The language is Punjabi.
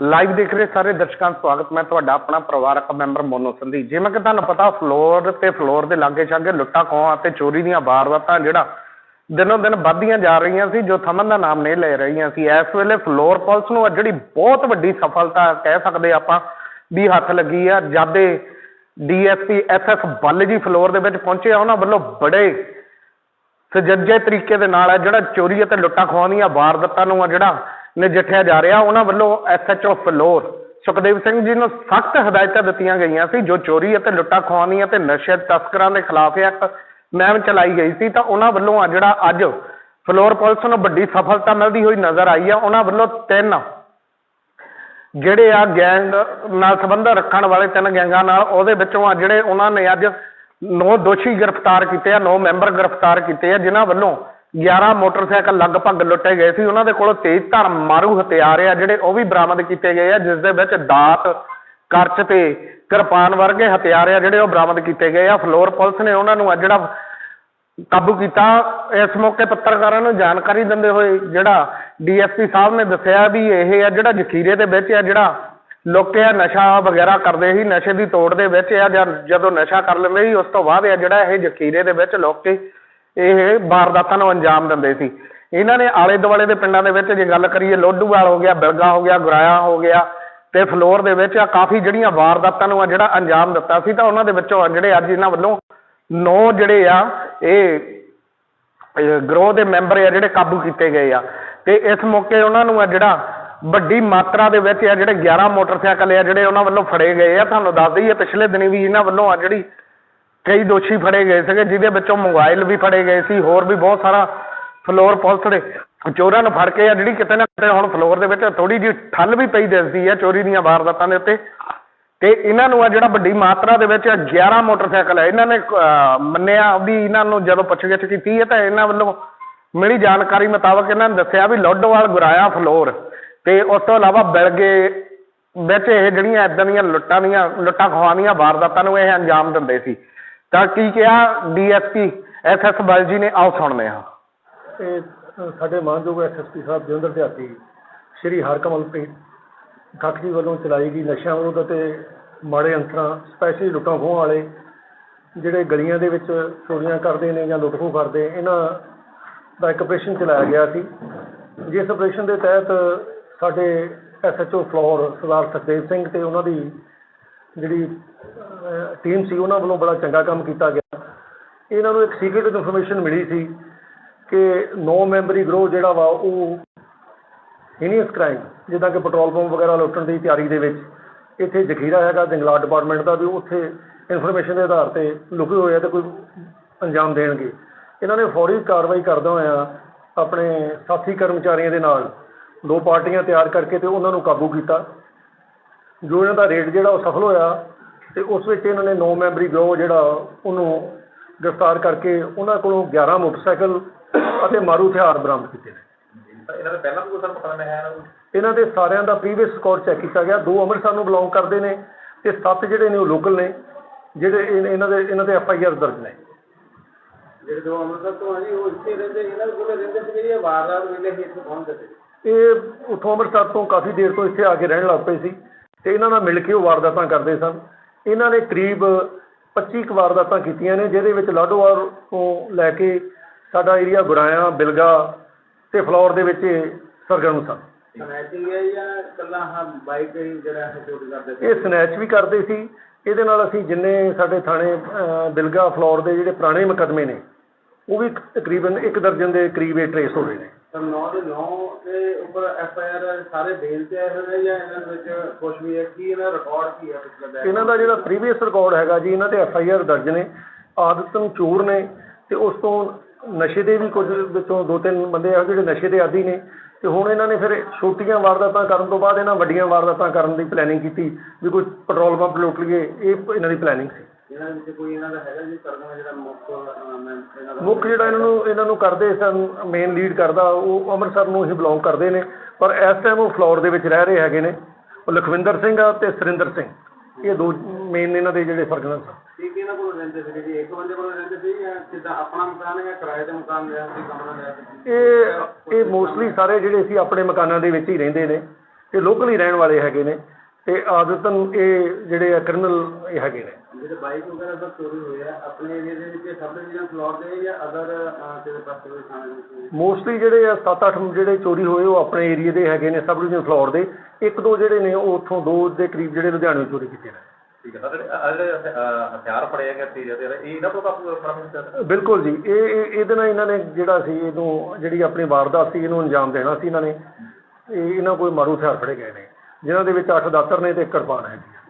ਲਾਈਵ ਦੇਖ ਰਹੇ ਸਾਰੇ ਦਰਸ਼ਕਾਂ ਦਾ ਸਵਾਗਤ। ਮੈਂ ਤੁਹਾਡਾ ਆਪਣਾ ਪਰਿਵਾਰਕ ਮੈਂਬਰ ਮੋਨੂ ਸੰਧੀ ਜਿਵੇਂ ਕਿ ਤੁਹਾਨੂੰ ਪਤਾ ਫਲੋਰ ਤੇ ਫਲੋਰ ਦੇ ਲਾਗੇ ਛਾਗੇ ਲੁੱਟਾਂ ਖੋਹਾਂ ਤੇ ਚੋਰੀ ਦੀਆਂ ਵਾਰਦਾਤਾਂ ਜਿਹੜਾ ਦਿਨੋਂ ਦਿਨ ਵੱਧਦੀਆਂ ਜਾ ਰਹੀਆਂ ਸੀ, ਜੋ ਥਮਨ ਦਾ ਨਾਮ ਨਹੀਂ ਲੈ ਰਹੀਆਂ ਸੀ, ਇਸ ਵੇਲੇ ਫਲੋਰ ਪੁਲਿਸ ਨੂੰ ਜਿਹੜੀ ਬਹੁਤ ਵੱਡੀ ਸਫਲਤਾ ਕਹਿ ਸਕਦੇ ਆਪਾਂ ਵੀ ਹੱਥ ਲੱਗੀ ਆ। ਜਾਦੇ ਡੀਐਸਪੀ ਐਸਐਸ ਬੱਲ ਜੀ ਫਲੋਰ ਦੇ ਵਿੱਚ ਪਹੁੰਚੇ ਆ। ਉਹਨਾਂ ਵੱਲੋਂ ਬੜੇ ਸਜੱਜੇ ਤਰੀਕੇ ਦੇ ਨਾਲ ਆ ਜਿਹੜਾ ਚੋਰੀ ਅਤੇ ਲੁੱਟਾਂ ਖੋਹਾਂ ਦੀਆਂ ਵਾਰਦਾਤਾਂ ਨੂੰ ਆ ਜਿਹੜਾ ਨਜਿੱਠਿਆ ਜਾ ਰਿਹਾ, ਉਹਨਾਂ ਵੱਲੋਂ ਐਸਐਚਓ ਫਲੋਰ, ਸੁਖਦੇਵ ਸਿੰਘ ਜੀ ਨੂੰ ਸਖਤ ਹਦਾਇਤਾਂ ਦਿੱਤੀਆਂ ਗਈਆਂ ਸੀ, ਜੋ ਚੋਰੀ ਅਤੇ ਲੁੱਟਾਂ ਖੋਹਾਂ ਤੇ ਨਸ਼ੇ ਤਸਕਰਾਂ ਦੇ ਖਿਲਾਫ ਇੱਕ ਮੁਹਿੰਮ ਚਲਾਈ ਗਈ ਸੀ। ਤਾਂ ਉਹਨਾਂ ਵੱਲੋਂ ਆ ਜਿਹੜਾ ਅੱਜ ਫਲੋਰ ਪੁਲਿਸ ਨੂੰ ਵੱਡੀ ਸਫਲਤਾ ਮਿਲਦੀ ਹੋਈ ਨਜ਼ਰ ਆਈ ਆ। ਉਹਨਾਂ ਵੱਲੋਂ ਤਿੰਨ ਜਿਹੜੇ ਆ ਗੈਂਗ ਨਾਲ ਸੰਬੰਧ ਰੱਖਣ ਵਾਲੇ ਤਿੰਨ ਗੈਂਗਾਂ ਨਾਲ, ਉਹਦੇ ਵਿੱਚੋਂ ਆ ਜਿਹੜੇ ਉਹਨਾਂ ਨੇ ਅੱਜ ਨੌ ਦੋਸ਼ੀ ਗ੍ਰਿਫਤਾਰ ਕੀਤੇ ਆ, ਨੌ ਮੈਂਬਰ ਗ੍ਰਿਫਤਾਰ ਕੀਤੇ ਆ, ਜਿਨ੍ਹਾਂ ਵੱਲੋਂ 11 ਮੋਟਰਸਾਈਕਲ ਲਗਭਗ ਲੁੱਟੇ ਗਏ ਸੀ। ਉਹਨਾਂ ਦੇ ਕੋਲੋਂ ਤੇਜ਼ ਧਾਰ ਮਾਰੂ ਹਥਿਆਰ ਆ, ਜਿਹੜੇ ਉਹ ਵੀ ਬਰਾਮਦ ਕੀਤੇ ਗਏ ਆ, ਜਿਸ ਦੇ ਵਿੱਚ ਦਾਤ, ਕਰਚ ਤੇ ਕਿਰਪਾਨ ਵਰਗੇ ਹਥਿਆਰ ਆ, ਜਿਹੜੇ ਉਹ ਬਰਾਮਦ ਕੀਤੇ ਗਏ ਆ। ਫਲੋਰ ਪੁਲਿਸ ਨੇ ਉਹਨਾਂ ਨੂੰ ਆ ਜਿਹੜਾ ਕਾਬੂ ਕੀਤਾ, ਇਸ ਮੌਕੇ ਪੱਤਰਕਾਰਾਂ ਨੂੰ ਜਾਣਕਾਰੀ ਦਿੰਦੇ ਹੋਏ ਜਿਹੜਾ ਡੀਐਸਪੀ ਸਾਹਿਬ ਨੇ ਦੱਸਿਆ ਵੀ ਇਹ ਆ ਜਿਹੜਾ ਜ਼ਖੀਰੇ ਦੇ ਵਿੱਚ ਆ, ਜਿਹੜਾ ਲੋਕ ਆ, ਨਸ਼ਾ ਵਗੈਰਾ ਕਰਦੇ ਸੀ, ਨਸ਼ੇ ਦੀ ਤੋੜ ਦੇ ਵਿੱਚ ਆ, ਜਾਂ ਜਦੋਂ ਨਸ਼ਾ ਕਰ ਲੈਂਦੇ ਸੀ, ਉਸ ਤੋਂ ਬਾਅਦ ਆ ਜਿਹੜਾ ਇਹ ਜ਼ਖੀਰੇ ਦੇ ਵਿੱਚ ਲੋਕ ਇਹ ਵਾਰਦਾਤਾਂ ਨੂੰ ਅੰਜਾਮ ਦਿੰਦੇ ਸੀ। ਇਹਨਾਂ ਨੇ ਆਲੇ ਦੁਆਲੇ ਦੇ ਪਿੰਡਾਂ ਦੇ ਵਿੱਚ ਜੇ ਗੱਲ ਕਰੀਏ ਲੋਡੂਵਾਲ ਹੋ ਗਿਆ ਬਿਲਗਾ ਹੋ ਗਿਆ, ਗੁਰਾਇਆ ਹੋ ਗਿਆ ਤੇ ਫਲੋਰ ਦੇ ਵਿੱਚ ਆ ਕਾਫੀ ਜਿਹੜੀਆਂ ਵਾਰਦਾਤਾਂ ਨੂੰ ਆ ਜਿਹੜਾ ਅੰਜਾਮ ਦਿੱਤਾ ਸੀ ਤਾਂ ਉਹਨਾਂ ਦੇ ਵਿੱਚੋਂ ਜਿਹੜੇ ਅੱਜ ਇਹਨਾਂ ਵੱਲੋਂ ਨੌ ਜਿਹੜੇ ਆ, ਇਹ ਗਰੋਹ ਦੇ ਮੈਂਬਰ ਆ ਜਿਹੜੇ ਕਾਬੂ ਕੀਤੇ ਗਏ ਆ। ਤੇ ਇਸ ਮੌਕੇ ਉਹਨਾਂ ਨੂੰ ਆ ਜਿਹੜਾ ਵੱਡੀ ਮਾਤਰਾ ਦੇ ਵਿੱਚ ਆ ਜਿਹੜੇ 11 ਮੋਟਰਸਾਈਕਲ ਆ ਜਿਹੜੇ ਉਹਨਾਂ ਵੱਲੋਂ ਫੜੇ ਗਏ ਆ। ਤੁਹਾਨੂੰ ਦੱਸ ਦਈਏ, ਪਿਛਲੇ ਦਿਨੀ ਵੀ ਇਹਨਾਂ ਵੱਲੋਂ ਆ ਜਿਹੜੀ ਕਈ ਦੋਸ਼ੀ ਫੜੇ ਗਏ ਸੀਗੇ, ਜਿਹਦੇ ਵਿੱਚੋਂ ਮੋਬਾਈਲ ਵੀ ਫੜੇ ਗਏ ਸੀ, ਹੋਰ ਵੀ ਬਹੁਤ ਸਾਰਾ ਫਲੋਰ ਪੁਲਿਸ ਦੇ ਚੋਰਾਂ ਨੂੰ ਫੜ ਕੇ ਆ, ਜਿਹੜੀ ਕਿਤੇ ਨਾ ਕਿਤੇ ਹੁਣ ਫਲੋਰ ਦੇ ਵਿੱਚ ਥੋੜੀ ਜਿਹੀ ਠੱਲ ਵੀ ਪਈ ਦਿਸਦੀ ਆ ਚੋਰੀ ਦੀਆਂ ਵਾਰਦਾਤਾਂ ਦੇ ਉੱਤੇ। ਤੇ ਇਹਨਾਂ ਨੂੰ ਆ ਜਿਹੜਾ ਵੱਡੀ ਮਾਤਰਾ ਦੇ ਵਿੱਚ 11 ਮੋਟਰਸਾਈਕਲ ਹੈ ਇਹਨਾਂ ਨੇ ਮੰਨਿਆ ਵੀ ਇਹਨਾਂ ਨੂੰ ਜਦੋਂ ਪੁੱਛਗਿੱਛ ਕੀਤੀ ਹੈ ਤਾਂ ਇਹਨਾਂ ਵੱਲੋਂ ਮਿਲੀ ਜਾਣਕਾਰੀ ਮੁਤਾਬਕ ਇਹਨਾਂ ਨੇ ਦੱਸਿਆ ਵੀ ਲੋਡੋਵਾਲ ਗੁਰਾਇਆ ਫਲੋਰ ਤੇ ਉਸ ਤੋਂ ਇਲਾਵਾ ਬਿਲਗੇ ਵਿੱਚ ਇਹ ਜਿਹੜੀਆਂ ਇਦਾਂ ਦੀਆਂ ਲੁੱਟਾਂ ਦੀਆਂ, ਲੁੱਟਾਂ ਖੋਹਾਂ ਦੀਆਂ ਵਾਰਦਾਤਾਂ ਨੂੰ ਇਹ ਅੰਜਾਮ ਦਿੰਦੇ ਸੀ। ਤਾਂ ਕੀ ਕਿਹਾ ਡੀਐਸਪੀ? ਐਸਐਸ ਬਲ ਜੀ ਨੇ ਆਓ ਸੁਣਦੇ ਹਾਂ। ਇਹ ਅ, ਸਾਡੇ ਮਾਨਯੋਗ ਐਸਐਸਪੀ ਸਾਹਿਬ ਜਲੰਧਰ ਦਿਹਾਤੀ ਸ਼੍ਰੀ ਹਰਕਮਲਪ੍ਰੀਤ ਠੱਠ ਜੀ ਵੱਲੋਂ ਚਲਾਈ ਗਈ ਨਸ਼ਿਆਂ ਵਿਰੁੱਧ ਅਤੇ ਮਾੜੇ ਅੰਸਰਾਂ ਸਪੈਸ਼ਲੀ ਲੁੱਟਾਂ ਖੋਹਾਂ ਵਾਲੇ ਜਿਹੜੇ ਗਲੀਆਂ ਦੇ ਵਿੱਚ ਚੋਰੀਆਂ ਕਰਦੇ ਨੇ ਜਾਂ ਲੁੱਟ ਖੋਹ ਕਰਦੇ ਇਹਨਾਂ ਦਾ ਇੱਕ ਆਪਰੇਸ਼ਨ ਚਲਾਇਆ ਗਿਆ ਸੀ। ਜਿਸ ਆਪਰੇਸ਼ਨ ਦੇ ਤਹਿਤ ਸਾਡੇ ਐਸਐਚਓ ਫਲੋਰ ਸਰਦਾਰ ਸੁਖਦੇਵ ਸਿੰਘ ਤੇ ਉਹਨਾਂ ਦੀ ਜਿਹੜੀ ਟੀਮ ਸੀ, ਉਹਨਾਂ ਵੱਲੋਂ ਬੜਾ ਚੰਗਾ ਕੰਮ ਕੀਤਾ ਗਿਆ। ਇਹਨਾਂ ਨੂੰ ਇੱਕ ਸੀਕ੍ਰੀਟ ਇਨਫੋਰਮੇਸ਼ਨ ਮਿਲੀ ਸੀ ਕਿ ਨੌ ਮੈਂਬਰੀ ਗਰੋਹ ਜਿਹੜਾ ਵਾ, ਉਹ ਹੀਨੀਅਸ ਕ੍ਰਾਈਮ ਜਿੱਦਾਂ ਕਿ ਪੈਟਰੋਲ ਪੰਪ ਵਗੈਰਾ ਲੁੱਟਣ ਦੀ ਤਿਆਰੀ ਦੇ ਵਿੱਚ ਇੱਥੇ ਜ਼ਖੀਰਾ ਹੈਗਾ, ਜੰਗਲਾਤ ਡਿਪਾਰਟਮੈਂਟ ਦਾ ਵੀ ਉੱਥੇ ਇਨਫੋਰਮੇਸ਼ਨ ਦੇ ਆਧਾਰ ਤੇ ਲੁਕੇ ਹੋਏ ਆ ਤੇ ਕੋਈ ਅੰਜਾਮ ਦੇਣਗੇ। ਇਹਨਾਂ ਨੇ ਫੌਰੀ ਕਾਰਵਾਈ ਕਰਦਾ ਹੋਇਆ ਆਪਣੇ ਸਾਥੀ ਕਰਮਚਾਰੀਆਂ ਦੇ ਨਾਲ ਦੋ ਪਾਰਟੀਆਂ ਤਿਆਰ ਕਰਕੇ ਤੇ ਉਹਨਾਂ ਨੂੰ ਕਾਬੂ ਕੀਤਾ। ਜੋ ਇਹਨਾਂ ਦਾ ਰੇਡ ਜਿਹੜਾ ਉਹ ਸਫਲ ਹੋਇਆ ਤੇ ਉਸ ਵਿੱਚ ਇਹਨਾਂ ਨੇ 9 ਮੈਂਬਰੀ ਗਰੋਹ ਜਿਹੜਾ ਉਹਨੂੰ ਗ੍ਰਿਫਤਾਰ ਕਰਕੇ ਉਹਨਾਂ ਕੋਲੋਂ 11 ਮੋਟਰਸਾਈਕਲ ਅਤੇ ਮਾਰੂ ਹਥਿਆਰ ਬਰਾਮਦ ਕੀਤੇ ਨੇ। ਇਹਨਾਂ ਦਾ ਪਹਿਲਾਂ ਵੀ ਕੋਈ ਸਾਨੂੰ ਪਤਾ ਨਹੀਂ ਹੈ ਇਹਨਾਂ ਦੇ ਸਾਰਿਆਂ ਦਾ ਪ੍ਰੀਵੀਅਸ ਰਿਕਾਰਡ ਚੈੱਕ ਕੀਤਾ ਗਿਆ। ਦੋ ਅੰਮ੍ਰਿਤਸਰ ਨੂੰ ਬਿਲੋਂਗ ਕਰਦੇ ਨੇ ਤੇ ਸੱਤ ਜਿਹੜੇ ਨੇ ਉਹ ਲੋਕਲ ਨੇ ਜਿਹੜੇ ਇਹ- ਇਹਨਾਂ ਦੇ ਇਹਨਾਂ ਦੇ ਐਫ ਆਈ ਆਰ ਦਰਜ ਨੇ। ਜਿਹੜੇ ਦੋ ਅੰਮ੍ਰਿਤਸਰ ਤੋਂ ਆ ਜੀ ਉਹ ਇੱਥੇ ਰਹਿੰਦੇ ਇਹਨਾਂ ਦੇ ਕੋਲ ਰਹਿੰਦੇ ਸੀ ਇਹ ਵਾਰਦਾਤ ਵੇਲੇ ਹੀ ਇੱਥੇ ਪਹੁੰਚਦੇ ਸੀ। ਇਹ ਉੱਥੋਂ ਅੰਮ੍ਰਿਤਸਰ ਤੋਂ ਕਾਫੀ ਦੇਰ ਤੋਂ ਇੱਥੇ ਆ ਕੇ ਰਹਿਣ ਲੱਗ ਪਏ ਸੀ ਤੇ ਇਹਨਾਂ ਨਾਲ ਮਿਲ ਕੇ ਉਹ ਵਾਰਦਾਤਾਂ ਕਰਦੇ ਸਨ। ਇਹਨਾਂ ਨੇ ਕਰੀਬ 25 ਕੁ ਵਾਰਦਾਤਾਂ ਕੀਤੀਆਂ ਨੇ ਜਿਹਦੇ ਵਿੱਚ ਲਾਡੋਵਾਲ ਤੋਂ ਲੈ ਕੇ ਸਾਡਾ ਏਰੀਆ ਗੁਰਾਇਆ ਬਿਲਗਾ ਤੇ ਫਲੌਰ ਦੇ ਵਿੱਚ ਸਰਗਰਮ ਸਨ। ਸਨੈਚਿੰਗ ਹੈ ਜਾਂ ਕੱਲਾ ਹਾਂ ਬਾਈਕ ਹੀ ਜਿਹੜਾ ਹੈ ਚੋਰੀ ਕਰਦੇ ਸੀ? ਇਹ ਸਨੈਚ ਵੀ ਕਰਦੇ ਸੀ। ਇਹਦੇ ਨਾਲ ਅਸੀਂ ਜਿੰਨੇ ਸਾਡੇ ਥਾਣੇ ਬਿਲਗਾ ਫਲੌਰ ਦੇ ਜਿਹੜੇ ਪੁਰਾਣੇ ਮੁਕੱਦਮੇ ਨੇ ਉਹ ਵੀ ਤਕਰੀਬਨ ਇੱਕ ਦਰਜਨ ਦੇ ਕਰੀਬ ਇਹ ਟਰੇਸ ਹੋ ਰਹੇ ਨੇ। ਤਾਂ 9 ਦੇ 9 ਦੇ ਉੱਪਰ ਐਫ ਆਈ ਆਰ ਸਾਰੇ ਬੇਲ ਤੇ ਆਏ ਹੋਏ ਨੇ ਜਾਂ ਇਹਨਾਂ ਦੇ ਵਿੱਚ ਕੁਝ ਵੀ ਹੈ? ਕੀ ਇਹਨਾਂ ਰਿਕਾਰਡ ਕੀ ਹੈ ਪਿਛਲੇ ਦਾ ਇਹਨਾਂ ਦਾ ਜਿਹੜਾ ਪ੍ਰੀਵੀਅਸ ਰਿਕਾਰਡ ਹੈਗਾ ਜੀ, ਇਹਨਾਂ ਤੇ ਐਫ ਆਈ ਆਰ ਦਰਜ ਨੇ ਆਦਤਨ ਚੋਰ ਨੇ ਤੇ ਉਸ ਤੋਂ ਨਸ਼ੇ ਦੇ ਵੀ ਕੁਝ ਵਿੱਚੋਂ ਦੋ ਤਿੰਨ ਬੰਦੇ ਆ ਜਿਹੜੇ ਨਸ਼ੇ ਦੇ ਆਦੀ ਨੇ ਤੇ ਹੁਣ ਇਹਨਾਂ ਨੇ ਫਿਰ ਛੋਟੀਆਂ ਵਾਰਦਾਤਾਂ ਕਰਨ ਤੋਂ ਬਾਅਦ ਇਹਨਾਂ ਵੱਡੀਆਂ ਵਾਰਦਾਤਾਂ ਕਰਨ ਦੀ ਪਲੈਨਿੰਗ ਕੀਤੀ ਵੀ ਕੋਈ ਪੈਟਰੋਲ ਪੰਪ ਲੁੱਟ ਲਈਏ, ਇਹ ਇਹਨਾਂ ਦੀ ਪਲੈਨਿੰਗ ਸੀ। ਇਹਨਾਂ ਦੇ ਵਿੱਚ ਕੋਈ ਇਹਨਾਂ ਦਾ ਹੈਗਾ ਜੀ ਕਰਨਾ ਜਿਹੜਾ ਮੁੱਖ ਅਹ, ਮੈਂ ਇਹਨਾਂ ਦਾ ਮੁੱਖ ਜਿਹੜਾ ਇਹਨਾਂ ਨੂੰ ਇਹਨਾਂ ਨੂੰ ਕਰਦੇ ਸਨ ਮੇਨ ਲੀਡ ਕਰਦਾ ਉਹ ਅੰਮ੍ਰਿਤਸਰ ਨੂੰ ਹੀ ਬਿਲੋਂਗ ਕਰਦੇ ਨੇ। ਪਰ ਇਸ ਟਾਈਮ ਉਹ ਫਲੋਰ ਦੇ ਵਿੱਚ ਰਹਿ ਰਹੇ ਹੈਗੇ ਨੇ। ਉਹ ਲਖਵਿੰਦਰ ਸਿੰਘ ਆ ਤੇ ਸੁਰਿੰਦਰ ਸਿੰਘ। ਇਹ ਦੋ ਮੇਨ ਇਹਨਾਂ ਦੇ ਜਿਹੜੇ ਸਰਗਨਾ ਸਨ ਕੀ ਕੀ ਇਹਨਾਂ ਕੋਲ ਰਹਿੰਦੇ ਸੀ ਜੀ? ਇੱਕ ਬੰਦੇ ਕੋਲ ਰਹਿੰਦੇ ਸੀ ਜਾਂ ਕਿੱਦਾਂ ਆਪਣਾ ਮਕਾਨ ਹੈ ਜਾਂ ਕਿਰਾਏ ਤੇ ਮਕਾਨ ਲਿਆ ਸੀ ਕਮਰਾ ਲਿਆ ਸੀ? ਇਹ ਇਹ ਮੋਸਟਲੀ ਸਾਰੇ ਜਿਹੜੇ ਸੀ ਆਪਣੇ ਮਕਾਨਾਂ ਦੇ ਵਿੱਚ ਹੀ ਰਹਿੰਦੇ ਨੇ। ਇਹ ਲੋਕਲ ਹੀ ਰਹਿਣ ਵਾਲੇ ਹੈਗੇ ਨੇ। ਤੇ ਆਦਤਨ ਇਹ ਜਿਹੜੇ ਆ ਕ੍ਰਿਮੀਨਲ ਇਹ ਹੈਗੇ ਨੇ। ਜਿਹੜੇ ਬਾਈਕ ਵਗੈਰਾ ਦਾ ਚੋਰੀ ਹੋਏ ਆ ਆਪਣੇ ਏਰੀਆ ਦੇ ਵਿੱਚ ਸਬ ਡਿਵੀਜ਼ਨ ਫਲੋਰ ਦੇ ਜਾਂ ਅਦਰ ਕਿਸੇ ਪਾਸੇ ਦੇ ਥਾਣੇ ਦੇ ਵਿੱਚ ਮੋਸਟਲੀ ਜਿਹੜੇ ਆ 7-8 ਜਿਹੜੇ ਚੋਰੀ ਹੋਏ ਉਹ ਆਪਣੇ ਏਰੀਆ ਦੇ ਹੈਗੇ ਨੇ ਸਬ ਡਿਵੀਜ਼ਨ ਫਲੋਰ ਦੇ। ਇੱਕ ਦੋ ਜਿਹੜੇ ਨੇ ਉਹ ਉੱਥੋਂ ਦੋ ਦੇ ਕਰੀਬ ਜਿਹੜੇ ਲੁਧਿਆਣੇ ਚੋਰੀ ਕੀਤੇ ਨੇ। ਠੀਕ ਹੈ ਸਰ ਜਿਹੜੇ ਆਹ ਜਿਹੜੇ ਅਹ, ਹਥਿਆਰ ਫੜੇ ਹੈਗੇ ਤੀਰ ਦੇ ਇਹ ਇਹਨਾਂ ਤੋਂ ਕਾਬੂ ਕਰਨਾ ਸਰ ਬਿਲਕੁਲ ਜੀ ਇਹ ਇਹ- ਇਹਦੇ ਨਾਲ ਇਹਨਾਂ ਨੇ ਜਿਹੜਾ ਸੀ ਇਹਨੂੰ ਜਿਹੜੀ ਆਪਣੀ ਵਾਰਦਾਤ ਸੀ ਇਹਨੂੰ ਅੰਜਾਮ ਦੇਣਾ ਸੀ ਇਹਨਾਂ ਨੇ। ਇਹ ਇਹਨਾਂ ਕੋਲ ਮਾਰੂ ਹਥਿਆਰ ਫੜੇ ਗਏ ਨੇ। ਜਿਨ੍ਹਾਂ ਦੇ ਵਿੱਚ ਅੱਠ ਦਾਤਰ ਨੇ ਤੇ ਇੱਕ ਕਿਰਪਾਨ ਹੈਗੀ ਹੈ